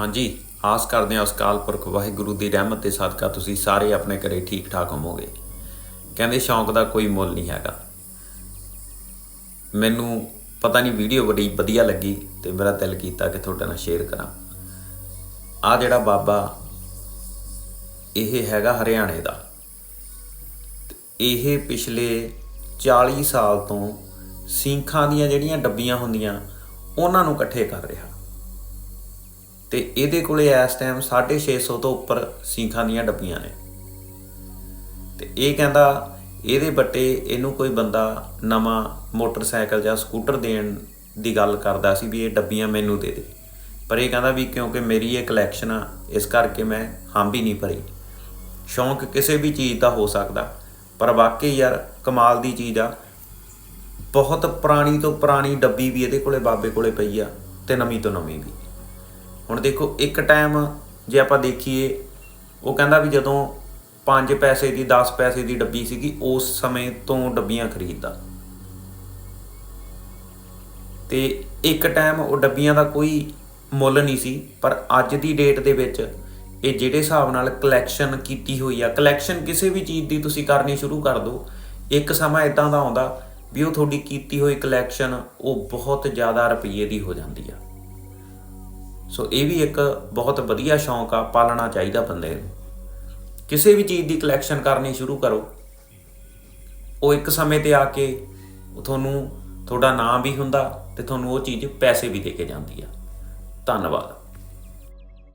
ਹਾਂਜੀ, ਆਸ ਕਰਦੇ ਹਾਂ ਉਸ ਕਾਲ ਪੁਰਖ ਵਾਹਿਗੁਰੂ ਦੀ ਰਹਿਮਤ ਦੇ ਸਦਕਾ ਤੁਸੀਂ ਸਾਰੇ ਆਪਣੇ ਘਰੇ ਠੀਕ ਠਾਕ ਹੋਵੋਗੇ। ਕਹਿੰਦੇ ਸ਼ੌਂਕ ਦਾ ਕੋਈ ਮੁੱਲ ਨਹੀਂ ਹੈਗਾ। ਮੈਨੂੰ ਪਤਾ ਨਹੀਂ ਵੀਡੀਓ ਬੜੀ ਵਧੀਆ ਲੱਗੀ ਤੇ ਮੇਰਾ ਦਿਲ ਕੀਤਾ ਕਿ ਤੁਹਾਡੇ ਨਾਲ ਸ਼ੇਅਰ ਕਰਾਂ। ਆ ਜਿਹੜਾ ਬਾਬਾ, ਇਹ ਹੈਗਾ ਹਰਿਆਣੇ ਦਾ। ਇਹ ਪਿਛਲੇ 40 ਸਾਲ ਤੋਂ ਸਿੰਖਾਂ ਦੀਆਂ ਜਿਹੜੀਆਂ ਡੱਬੀਆਂ ਹੁੰਦੀਆਂ, ਉਹਨਾਂ ਨੂੰ ਇਕੱਠੇ ਕਰ ਰਿਹਾ। ਤੇ ਇਹਦੇ ਕੋਲੇ ਇਸ ਟਾਈਮ 650 ਤੋਂ ਉੱਪਰ ਸੀਖਾਂ ਦੀਆਂ ਡੱਬੀਆਂ ਨੇ। ਤੇ ਇਹ ਕਹਿੰਦਾ ਇਹਦੇ ਬੱਟੇ ਇਹਨੂੰ ਕੋਈ ਬੰਦਾ ਨਵਾਂ ਮੋਟਰਸਾਈਕਲ ਜਾਂ ਸਕੂਟਰ ਦੇਣ ਦੀ ਗੱਲ ਕਰਦਾ ਸੀ ਵੀ ਇਹ ਡੱਬੀਆਂ ਮੈਨੂੰ ਦੇ ਦੇ। ਪਰ ਇਹ ਕਹਿੰਦਾ ਵੀ ਕਿਉਂਕਿ ਮੇਰੀ ਇਹ ਕਲੈਕਸ਼ਨ ਆ, ਇਸ ਕਰਕੇ ਮੈਂ ਹੰਬ ਨਹੀਂ ਭਰੀ। ਸ਼ੌਂਕ ਕਿਸੇ ਵੀ ਚੀਜ਼ ਦਾ ਹੋ ਸਕਦਾ, ਪਰ ਵਾਕਈ ਯਾਰ ਕਮਾਲ ਦੀ ਚੀਜ਼ ਆ। ਬਹੁਤ ਪੁਰਾਣੀ ਤੋਂ ਪੁਰਾਣੀ ਡੱਬੀ ਵੀ ਇਹਦੇ ਕੋਲੇ ਬਾਬੇ ਕੋਲੇ ਪਈ ਆ ਤੇ ਨਵੀਂ ਤੋਂ ਨਵੀਂ ਵੀ। ਹੁਣ ਦੇਖੋ, ਇੱਕ ਟਾਈਮ ਜੇ ਆਪਾਂ ਦੇਖੀਏ, ਉਹ ਕਹਿੰਦਾ ਵੀ ਜਦੋਂ 5 ਪੈਸੇ ਦੀ 10 ਪੈਸੇ ਦੀ ਡੱਬੀ ਸੀਗੀ, ਉਸ ਸਮੇਂ ਤੋਂ ਡੱਬੀਆਂ ਖਰੀਦਦਾ। ਤੇ ਇੱਕ ਟਾਈਮ ਉਹ ਡੱਬੀਆਂ ਦਾ ਕੋਈ ਮੁੱਲ ਨਹੀਂ ਸੀ, ਪਰ ਅੱਜ ਦੀ ਡੇਟ ਦੇ ਵਿੱਚ ਇਹ ਜਿਹੜੇ ਹਿਸਾਬ ਨਾਲ ਕਲੈਕਸ਼ਨ ਕੀਤੀ ਹੋਈ ਆ ਕਲੈਕਸ਼ਨ ਕਿਸੇ ਵੀ ਚੀਜ਼ ਦੀ ਤੁਸੀਂ ਕਰਨੀ ਸ਼ੁਰੂ ਕਰ ਦਿਓ ਇੱਕ ਸਮਾਂ ਇਦਾਂ ਦਾ ਆਉਂਦਾ ਵੀ ਉਹ ਤੁਹਾਡੀ ਕੀਤੀ ਹੋਈ ਕਲੈਕਸ਼ਨ ਉਹ ਬਹੁਤ ਜ਼ਿਆਦਾ ਰੁਪਈਏ ਦੀ ਹੋ ਜਾਂਦੀ ਆ। ਸੋ ਇਹ ਵੀ ਇੱਕ ਬਹੁਤ ਵਧੀਆ ਸ਼ੌਂਕ ਆ, ਪਾਲਣਾ ਚਾਹੀਦਾ ਬੰਦੇ ਨੂੰ। ਕਿਸੇ ਵੀ ਚੀਜ਼ ਦੀ ਕਲੈਕਸ਼ਨ ਕਰਨੀ ਸ਼ੁਰੂ ਕਰੋ। ਉਹ ਇੱਕ ਸਮੇਂ ਤੇ ਆ ਕੇ ਤੁਹਾਨੂੰ ਤੁਹਾਡਾ ਨਾਮ ਵੀ ਹੁੰਦਾ ਤੇ ਤੁਹਾਨੂੰ ਉਹ ਚੀਜ਼ ਪੈਸੇ ਵੀ ਦੇ ਕੇ ਜਾਂਦੀ ਆ। ਧੰਨਵਾਦ।